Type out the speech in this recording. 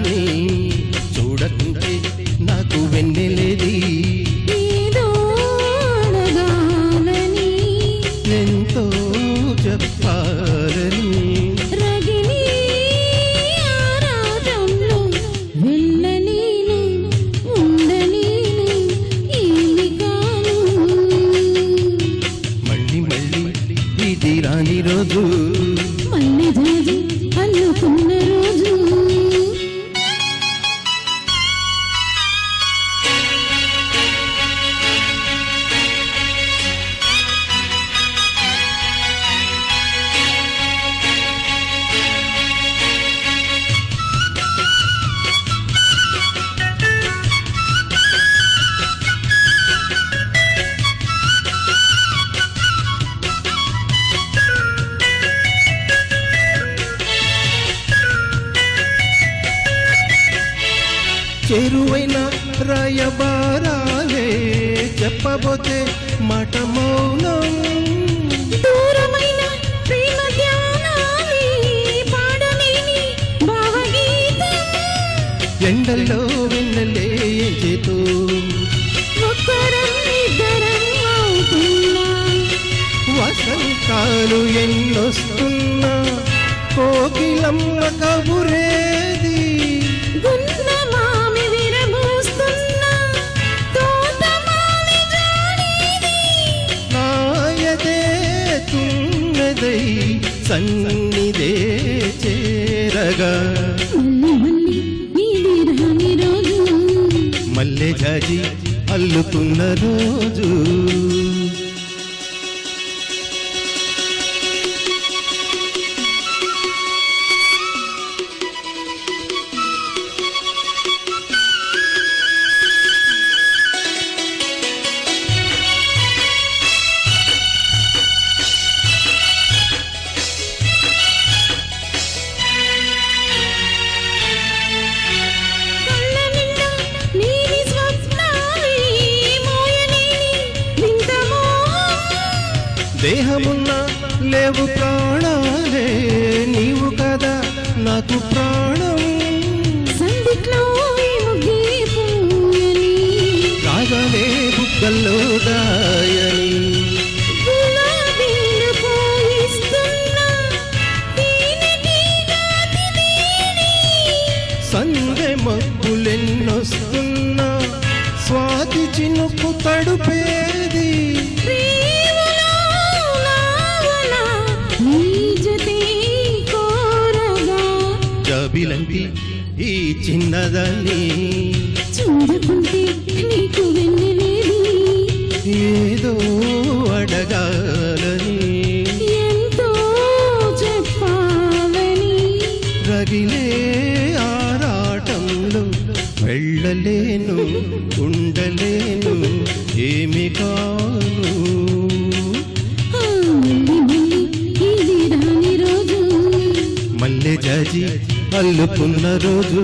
చిన్నదాన్ని చూడకుంటే నాకు వెన్నెలేది. ఎంతో చెప్పాలని. మళ్ళీ మళ్ళీ ఇది రాని రోజు. మల్లె చెరువైన రాయబారాలే చెప్పబోతే మాట మౌనం. దూరమైన ప్రేమ ఎండల్లో వెన్నెలే చేతూ. వసంతాలు ఎన్నొస్తున్నా కోకిలమ్మ కబురేది. గున్న సన్నిదే చేరగా మల్లె జాజి అల్లుతున్న రోజు దేహమున్న లేవు ప్రాణాలే నీవు కదా నాకు ప్రాణం. రాగలే బుగ్గల్లో దాయని సందె మబ్బులెన్నొస్తున్నా. స్వాతి చినుకు తడుపేది. జాబిలంటి ఈ చిన్నదాన్ని చూడకుంటే నీకు వెన్నెలేది ఏదో అడగాలని. ఎంతో చెప్పాలని. రగిలే ఆరాటంలో వెళ్ళలేను ఉండలేను ఏమి కాను. మల్లె జాజి అల్లుకున్న రోజు.